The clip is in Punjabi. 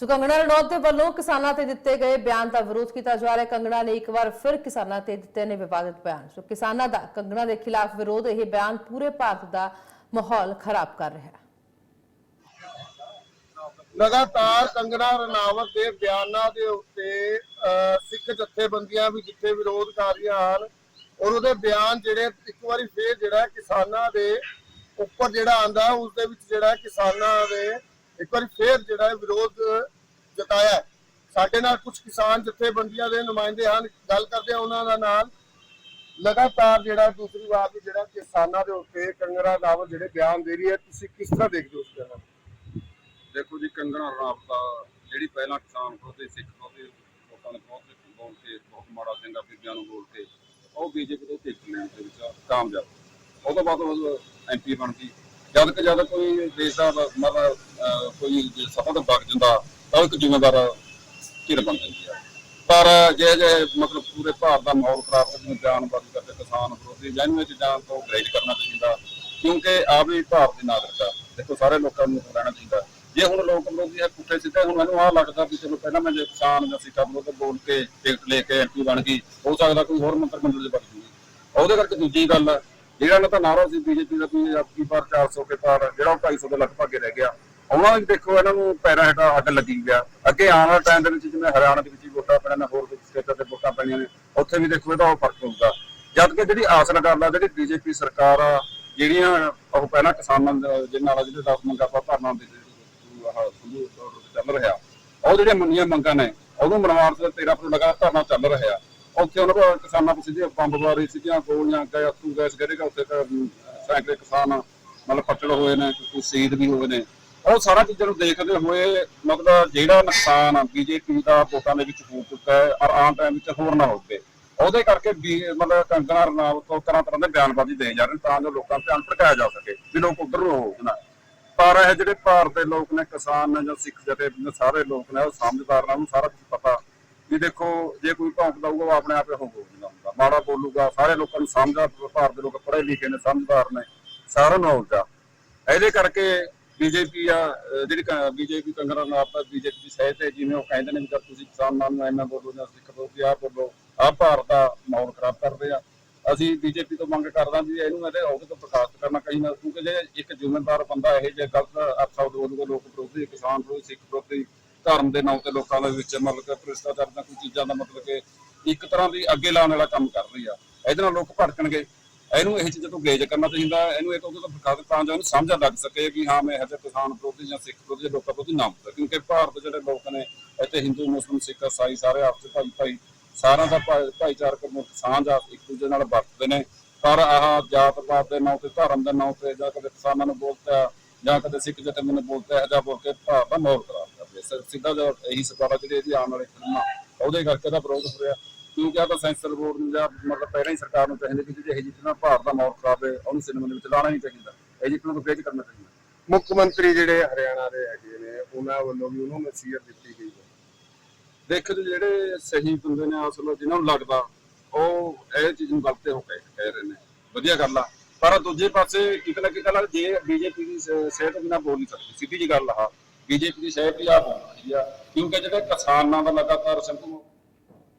ਸੋ ਕੰਗਣਾ ਰਣੌਤ ਦੇ ਵੱਲੋਂ ਕਿਸਾਨਾਂ ਤੇ ਦਿੱਤੇ ਗਏ ਬਿਆਨ ਦਾ ਵਿਰੋਧ ਕੀਤਾ ਜਾ ਰਿਹਾ। ਕੰਗਣਾ ਨੇ ਇੱਕ ਵਾਰ ਫਿਰ ਕਿਸਾਨਾਂ ਤੇ ਦਿੱਤੇ ਨੇ ਵਿਵਾਦਿਤ ਬਿਆਨ। ਸੋ ਕਿਸਾਨਾਂ ਦਾ, ਕੰਗਣਾ ਦੇ ਖਿਲਾਫ ਵਿਰੋਧ, ਇਹ ਬਿਆਨ ਪੂਰੇ ਭਾਰਤ ਦਾ ਮਾਹੌਲ ਖਰਾਬ ਕਰ ਰਿਹਾ। ਲਗਾਤਾਰ ਕੰਗਣਾ ਰਣਾਵਤ ਦੇ ਬਿਆਨਾਂ ਦੇ ਉੱਤੇ ਸਿੱਖ ਜਥੇਬੰਦੀਆਂ ਵੀ ਜਿੱਥੇ ਵਿਰੋਧ ਕਰ ਰਹੀਆਂ ਹਨ, ਔਰ ਉਹਦੇ ਬਿਆਨ ਜਿਹੜੇ, ਇੱਕ ਵਾਰੀ ਫੇਰ ਜਿਹੜਾ ਕਿਸਾਨਾਂ ਦੇ ਉੱਪਰ ਜਿਹੜਾ ਆਂਦਾ ਉਸ ਦੇ ਵਿੱਚ ਜਿਹੜਾ ਕਿਸਾਨਾਂ ਦੇ ਇੱਕ ਵਾਰੀ ਫੇਰ ਜਿਹੜਾ ਹੈ ਵਿਰੋਧ ਜਤਾਇਆ ਸਾਡੇ ਨਾਲ ਕੁਝ ਕਿਸਾਨ ਜਥੇਬੰਦੀਆਂ ਦੇ ਨੁਮਾਇੰਦੇ ਹਨ, ਗੱਲ ਕਰਦੇ ਆ ਉਹਨਾਂ ਦਾ ਨਾਲ। ਲਗਾਤਾਰ ਜਿਹੜਾ ਦੂਸਰੀ ਵਾਰ ਵੀ ਜਿਹੜਾ ਕਿਸਾਨਾਂ ਦੇ ਉੱਤੇ ਕੰਗਣਾ ਰਣਾਵਤ ਜਿਹੜੇ ਬਿਆਨ ਦੇ ਰਹੀ ਹੈ, ਤੁਸੀਂ ਕਿਸ ਤਰ੍ਹਾਂ ਦੇਖਦੇ ਹੋ ਉਸ ਬਿਆਨ ਦੇਖੋ ਜੀ, ਕੰਗਣਾ ਰਣਾਵਤ ਦਾ ਜਿਹੜੀ ਪਹਿਲਾਂ ਕਿਸਾਨ ਵਿਰੋਧੀ, ਸਿੱਖ ਵਿਰੋਧੀ, ਲੋਕਾਂ ਨੇ ਬਹੁਤ ਬੋਲ ਕੇ, ਬਹੁਤ ਮਾੜਾ ਚੰਗਾ ਬੀਬੀਆਂ ਨੂੰ ਬੋਲ ਕੇ, ਉਹ ਬੀਜੇਪੀ ਦੇ ਟਿਕਟ ਲੈਣ ਦੇ ਵਿੱਚ ਕਾਮਯਾਬ। ਉਹ ਤੋਂ ਬਾਅਦ ਉਹ ਐਮਪੀ ਬਣ ਗਈ। ਜਦ ਕਿ ਜਦ ਕੋਈ ਦੇਸ਼ ਦਾ ਮਤਲਬ ਕੋਈ ਜੇ ਸਫਲ ਤੋਂ ਵਗ ਜਾਂਦਾ, ਤਾਂ ਉਹ ਇੱਕ ਜ਼ਿੰਮੇਵਾਰ ਧਿਰ ਬਣ ਜਾਂਦੀ ਹੈ ਪਰ ਜੇ ਜੇ ਮਤਲਬ ਪੂਰੇ ਭਾਰਤ ਦਾ ਮਾਹੌਲ ਖਰਾਬ ਕਰਨ ਜਾਨਬਾਜ਼ੀ ਕਰਦੇ, ਕਿਸਾਨ ਵਿਰੋਧੀ ਜਾਂ ਵਿੱਚ ਜਾਣ ਤੋਂ ਗ੍ਰੇਜ ਕਰਨਾ ਚਾਹੀਦਾ, ਕਿਉਂਕਿ ਆ ਵੀ ਭਾਰਤ ਦੇ ਨਾਗਰਿਕ ਆ। ਦੇਖੋ, ਸਾਰੇ ਲੋਕਾਂ ਨੂੰ ਰਹਿਣਾ ਚਾਹੀਦਾ। ਜੇ ਹੁਣ ਲੋਕ ਵਿਰੋਧੀ ਆ, ਪੁੱਠੇ ਸਿੱਧੇ, ਹੁਣ ਮੈਨੂੰ ਆਹ ਲੱਗਦਾ ਵੀ ਚਲੋ, ਪਹਿਲਾਂ ਮੈਂ ਜੇ ਕਿਸਾਨ ਜਾਂ ਸਿੱਖਾਂ ਵਿਰੋਧ ਬੋਲ ਕੇ ਟਿਕਟ ਲੈ ਕੇ ਐਮਪੀ ਬਣ ਗਈ, ਹੋ ਸਕਦਾ ਕੋਈ ਹੋਰ ਮੰਤਰੀ ਮੰਡਲ ਚ ਬਣ ਜੂਗੀ ਉਹਦੇ ਕਰਕੇ ਦੂਜੀ ਗੱਲ, ਜਿਹੜਾ ਨਾ ਤਾਂ ਨਾਰਾ ਸੀ, ਬੀਜੇਪੀ ਦਾ ਵੀ ਆਪਕੀ ਪਾਰ 400 ਕੇ ਪਾਰ, ਜਿਹੜਾ ਉਹ 250 ਦੇ ਲਗਭਗ ਰਹਿ ਗਿਆ। ਉਹਨਾਂ ਵਿੱਚ ਦੇਖੋ, ਇਹਨਾਂ ਨੂੰ ਪੈਰਾਂ ਹੇਠਾਂ ਅੱਗ ਲੱਗੀ ਗਿਆ ਅੱਗੇ ਆਉਣ ਵਾਲੇ ਟਾਈਮ ਦੇ ਵਿੱਚ ਜਿਵੇਂ ਹਰਿਆਣਾ ਦੇ ਵਿੱਚ ਵੋਟਾਂ ਪੈਣੀਆਂ ਹੋਰ ਵੀ ਸਟੇਟਾਂ ਤੇ ਵੋਟਾਂ ਪੈਣੀਆਂ ਨੇ, ਉੱਥੇ ਵੀ ਦੇਖੋ ਇਹਦਾ ਫ਼ਰਕ ਹੋਊਗਾ ਜਦ ਕਿ ਜਿਹੜੀ ਆਸ ਲਗਾ ਜਿਹੜੀ ਬੀਜੇਪੀ ਸਰਕਾਰ ਆ, ਜਿਹੜੀਆਂ ਉਹ ਪਹਿਲਾਂ ਕਿਸਾਨਾਂ ਦੇ ਨਾਲ ਜਿਹੜੇ ਦਸ ਮੰਗਾਂ ਆਪਾਂ ਧਰਨਾ ਦੇ ਆਹ ਚੱਲ ਰਿਹਾ। ਉਹ ਜਿਹੜੀਆਂ ਮੰਨੀਆਂ ਮੰਗਾਂ ਨੇ, ਉਹਨੂੰ ਮਨਵਾਰ ਦੇ 13 ਫਰਵਰੀ ਲਗਾ ਧਰਨਾ ਚੱਲ ਰਿਹਾ। ਉੱਥੇ ਉਹਨਾਂ ਕੋਲ ਕਿਸਾਨਾਂ ਨੂੰ ਸਿੱਧੀਆਂ ਬੰਬਵਾਰੀ ਸਿੱਧੀਆਂ ਗੋਲੀਆਂ ਗਏ ਅਥਰੂ ਗੈਸ ਗਿਰੇਗਾ ਉੱਥੇ ਸੈਂਕੜੇ ਕਿਸਾਨ ਮਤਲਬ ਪੱਟੜ ਹੋਏ ਨੇ, ਕੋਈ ਸ਼ਹੀਦ ਵੀ ਹੋਏ ਨੇ। ਉਹ ਸਾਰਾ ਚੀਜ਼ਾਂ ਨੂੰ ਦੇਖਦੇ ਹੋਏ ਮਤਲਬ ਜਿਹੜਾ ਨੁਕਸਾਨ ਆ, ਬੀਜੇਪੀ ਦਾ ਵੋਟਾਂ ਦੇ ਵਿੱਚ ਹੋ ਚੁੱਕਾ ਹੈ ਔਰ ਆਮ ਟਾਈਮ ਵਿੱਚ ਹੋਰ ਨਾ ਹੋਵੇ। ਉਹਦੇ ਕਰਕੇ ਮਤਲਬ ਕੰਗਣਾ ਰਣਾਵਤ ਤੋਂ ਤਰ੍ਹਾਂ ਤਰ੍ਹਾਂ ਦੇ ਬਿਆਨਬਾਜ਼ੀ ਦੇ ਜਾ ਰਹੇ ਤਾਂ ਜੋ ਲੋਕਾਂ ਧਿਆਨ ਭਟਕਾਇਆ ਜਾ ਸਕੇ, ਵੀ ਲੋਕ ਉਧਰ ਨੂੰ ਹੋ ਨਾ। ਪਰ ਇਹ ਜਿਹੜੇ ਭਾਰਤ ਦੇ ਲੋਕ ਨੇ, ਕਿਸਾਨ ਨੇ ਜਾਂ ਸਿੱਖ ਜਥੇ ਨੇ, ਸਾਰੇ ਲੋਕ ਨੇ, ਉਹ ਸਮਝਦਾਰ ਨੇ ਉਹਨੂੰ ਸਾਰਾ ਕੁਝ ਪਤਾ ਵੀ ਦੇਖੋ, ਜੇ ਕੋਈ ਭੌਂਕਦਾ ਹੋਊਗਾ ਉਹ ਆਪਣੇ ਆਪੇ ਹੋ ਹੋਊਗਾ ਹੁੰਦਾ। ਮਾੜਾ ਬੋਲੂਗਾ, ਸਾਰੇ ਲੋਕਾਂ ਨੂੰ ਸਮਝਦਾ ਭਾਰਤ ਦੇ ਲੋਕ ਪੜ੍ਹੇ ਲਿਖੇ ਨੇ, ਸਮਝਦਾਰ ਨੇ, ਸਾਰਾ ਨੌਲੇਜ ਆ। ਇਹਦੇ ਕਰਕੇ ਬੀਜੇਪੀ ਆ ਜਿਹੜੀ ਬੀਜੇਪੀ ਕੰਗਰਾ ਨਾਲ ਆਪਾਂ ਬੀਜੇਪੀ ਦੀ ਸਹਿਤ ਹੈ, ਜਿਵੇਂ ਉਹ ਕਹਿੰਦੇ ਨੇ ਵੀ ਜਦ ਤੁਸੀਂ ਕਿਸਾਨਾਂ ਨੂੰ ਐਨਾ ਬੋਲੋ ਜਾਂ ਸਿੱਖ ਬੋਲੋ ਆ ਬੋਲੋ ਆ ਭਾਰਤ ਦਾ ਮਾਹੌਲ ਖਰਾਬ ਕਰਦੇ ਆ ਅਸੀਂ ਬੀਜੇਪੀ ਤੋਂ ਮੰਗ ਕਰਦਾ ਵੀ ਇਹਨੂੰ ਇਹਦੇ ਅਹੁਦੇ ਤੋਂ ਬਰਖਾਸਤ ਕਰਨਾ ਚਾਹੀਦਾ, ਕਿਉਂਕਿ ਜੇ ਇੱਕ ਜ਼ਿੰਮੇਵਾਰ ਬੰਦਾ ਇਹ ਜੇ ਗਲਤ ਅਰਥਾਂ ਬੋਲੂਗਾ ਲੋਕ ਵਿਰੋਧੀ, ਕਿਸਾਨ ਵਿਰੋਧੀ, ਸਿੱਖ ਵਿਰੋਧੀ, ਧਰਮ ਦੇ ਨਾਂ ਤੇ ਲੋਕਾਂ ਦੇ ਵਿੱਚ ਮਤਲਬ ਕਿ ਭ੍ਰਿਸ਼ਟਾਚਾਰ ਦਾ ਕੋਈ ਚੀਜ਼ਾਂ ਦਾ ਮਤਲਬ ਕਿ ਇੱਕ ਤਰ੍ਹਾਂ ਦੀ ਅੱਗੇ ਲਾਉਣ ਵਾਲਾ ਕੰਮ ਕਰ ਰਹੀ ਆ। ਇਹਦੇ ਨਾਲ ਲੋਕ ਭੜਕਣਗੇ ਇਹਨੂੰ ਇਹ ਚੀਜ਼ਾਂ ਤੋਂ ਗੇਜ ਕਰਨਾ ਚਾਹੀਦਾ, ਇਹਨੂੰ ਇਹ ਤੋਂ ਤੋਂ ਬਰਖਾਸਤ ਤਾਂ ਜੋ ਇਹਨੂੰ ਸਮਝਾ ਲੱਗ ਸਕੇ ਕਿ ਹਾਂ, ਮੈਂ ਇਹ ਕਿਸਾਨ ਵਿਰੋਧੀ ਜਾਂ ਸਿੱਖ ਵਿਰੋਧੀ ਲੋਕਾਂ ਪ੍ਰਤੀ ਨਾ ਹੁੰਦਾ ਕਿਉਂਕਿ ਭਾਰਤ ਜਿਹੜੇ ਲੋਕ ਨੇ, ਇੱਥੇ ਹਿੰਦੂ ਮੁਸਲਮ ਸਿੱਖ, ਇਸਾਈ ਸਾਰੇ ਆਪਸ ਵਿੱਚ ਭਾਈ ਭਾਈ, ਸਾਰਿਆਂ ਦਾ ਭਾਈਚਾਰਕ ਮੁੱਖ ਸਾਂਝ ਇੱਕ ਦੂਜੇ ਨਾਲ ਵਰਤਦੇ ਨੇ। ਪਰ ਆਹ ਜਾਤਪਾਤ ਦੇ ਨਾਂ ਤੇ, ਧਰਮ ਦੇ ਨਾਂ ਤੇ, ਜਾਂ ਕਦੇ ਕਿਸਾਨਾਂ ਨੂੰ ਬੋਲਤਾ, ਜਾਂ ਕਦੇ ਸਿੱਖ ਜਥੇ ਨੂੰ ਬੋਲਤਾ ਜਾਂ ਬੋਲ ਕੇ ਭਾਰਤ ਦਾ ਮਾਹੌਲ ਖਰਾਬ ਕਰਦੇ ਸਿ- ਸਿੱਧਾ ਜੋ ਇਹੀ ਸਰਕਾਰਾਂ ਜਿਹੜੇ ਇਹਦੀ ਆਉਣ ਵਾਲੇ ਫਿਲਮਾਂ, ਉਹਦੇ ਕਰਕੇ ਦਾ ਵਿਰੋਧ ਹੋ ਰਿਹਾ। ਕਿਉਂਕਿ ਆ ਤਾਂ ਸੈਂਸਰ ਬੋਰਡ ਨੂੰ ਜਾਂ ਮਤਲਬ ਪਹਿਲਾਂ ਹੀ ਸਰਕਾਰ ਨੂੰ ਚਾਹੀਦਾ ਕਿ ਜੇ ਇਹ ਜਿੱਤਨਾ ਭਾਰਤ ਦਾ ਮਾਹੌਲ ਖਰਾਬ ਹੈ ਉਹਨੂੰ ਸਿਨੇਮਾ ਦੇ ਵਿੱਚ ਲਾਣਾ ਨਹੀਂ ਚਾਹੀਦਾ। ਇਹ ਜਿੱਤਨਾ ਨੂੰ ਫੇਜ ਕਰਨਾ ਚਾਹੀਦਾ। ਮੁੱਖ ਮੰਤਰੀ ਜਿਹੜੇ ਹਰਿਆਣਾ ਦੇ ਹੈਗੇ ਨੇ ਉਹਨਾਂ ਵੱਲੋਂ ਵੀ ਉਹਨੂੰ ਨਸੀਹਤ ਦਿੱਤੀ ਗਈ ਹੈ। ਦੇਖੋ ਜਿਹੜੇ ਸਹੀ ਬੰਦੇ ਨੇ ਅਸਲ ਜਿਨ੍ਹਾਂ ਨੂੰ ਲੱਗਦਾ ਉਹ ਇਹ ਚੀਜ਼ ਨੂੰ ਗਲਤ ਹੋ ਕੇ ਕਹਿ ਰਹੇ ਨੇ। ਵਧੀਆ ਗੱਲ ਆ। ਪਰ ਦੂਜੇ ਪਾਸੇ ਕਿਤੇ ਨਾ ਕਿਤੇ ਨਾਲ ਜੇ ਬੀਜੇਪੀ ਦੀ ਸਿਹਤ ਬਿਨਾ ਬੋਲ ਨਹੀਂ ਸਕਦੀ। ਸਿੱਧੀ ਜੀ ਗੱਲ ਆ। ਬੀਜੇਪੀ ਦੀ ਸਿਹਤ ਹੀ ਆ ਬੋਲਦੀ ਆ। ਕਿਉਂਕਿ ਜਿਹੜੇ ਕਿਸਾਨਾਂ ਦਾ ਲਗਾਤਾਰ ਸੰਘ